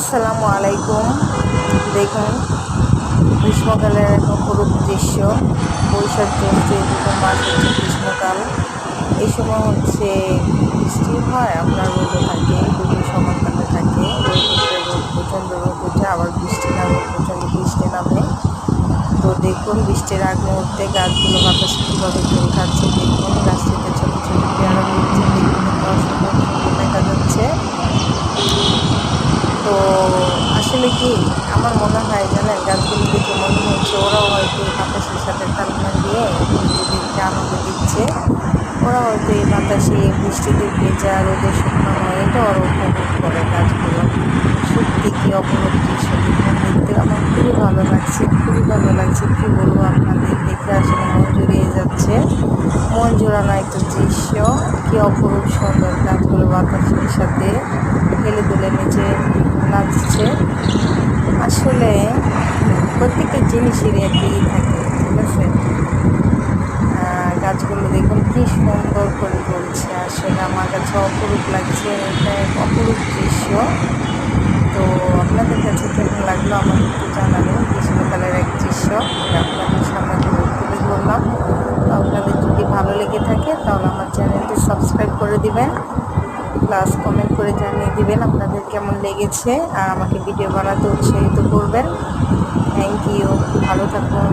আসসালামু আলাইকুম। দেখুন, গ্রীষ্মকালের এক অপরূপ দৃশ্য। বৈশাখ জ্যৈষ্ঠ দুটো মাস হচ্ছে গ্রীষ্মকাল। এই সময় হচ্ছে বৃষ্টি হয়, আপনার রোদ থাকে দুটো সমানকালে থাকে। প্রচণ্ড রোদ উঠে আবার বৃষ্টি নামে, প্রচণ্ড বৃষ্টি নামে। তো দেখুন, বৃষ্টির আগ মুহূর্তে গাছগুলো বাতাসে কীভাবে ফুল খাচ্ছে দেখুন, গাছটিতে ছোটো ছোটো পেয়ারা হচ্ছে দেখুন কত সুন্দর সুন্দর দেখা যাচ্ছে তো আসলে কি আমার মনে হয় জানেন গাছগুলো দেখে মনে হচ্ছে ওরাও হয়তো বাতাসের সাথে তালনা দিয়ে নিজেদেরকে আনন্দ দিচ্ছে। ওরা হয়তো এই বাতাসে বৃষ্টিতে ভেজা রোদে শুকনো হয় এটা ওরা উপভোগ করে গাছগুলো। সত্যি কি অপরূপ দৃশ্য দেখতে। আমার খুবই ভালো লাগছে, খুবই ভালো লাগছে। কী বলব আপনাদের, দেখে আসলে মন জুড়িয়ে যাচ্ছে। মন জোড়ানো একটা দৃশ্য। কি অপরূপ সুন্দর গাছগুলো বাতাসের সাথে হেলে দুলে নিচে নাচছে। আসলে প্রত্যেকটা জিনিসেরই একটা ই থাকে ঠিক আছে গাছগুলো দেখুন কী সুন্দর করে চলছে আসলে আমার কাছে অপরূপ লাগছে, এটা এক অপরূপ দৃশ্য। তো আপনাদের কাছে কেমন লাগল আমাকে একটু জানাবেন। গ্রীষ্মকালের এক দৃশ্য আপনাদের সামনে তুলে ধরলাম। তো আপনাদের যদি ভালো লেগে থাকে, তাহলে আমার চ্যানেলটি সাবস্ক্রাইব করে দিবেন। প্লাস কমেন্ট করে জানিয়ে দিবেন আপনাদের কেমন লেগেছে আর আমাকে ভিডিও বানাতে উৎসাহিত করবেন। থ্যাংক ইউ ভালো থাকুন।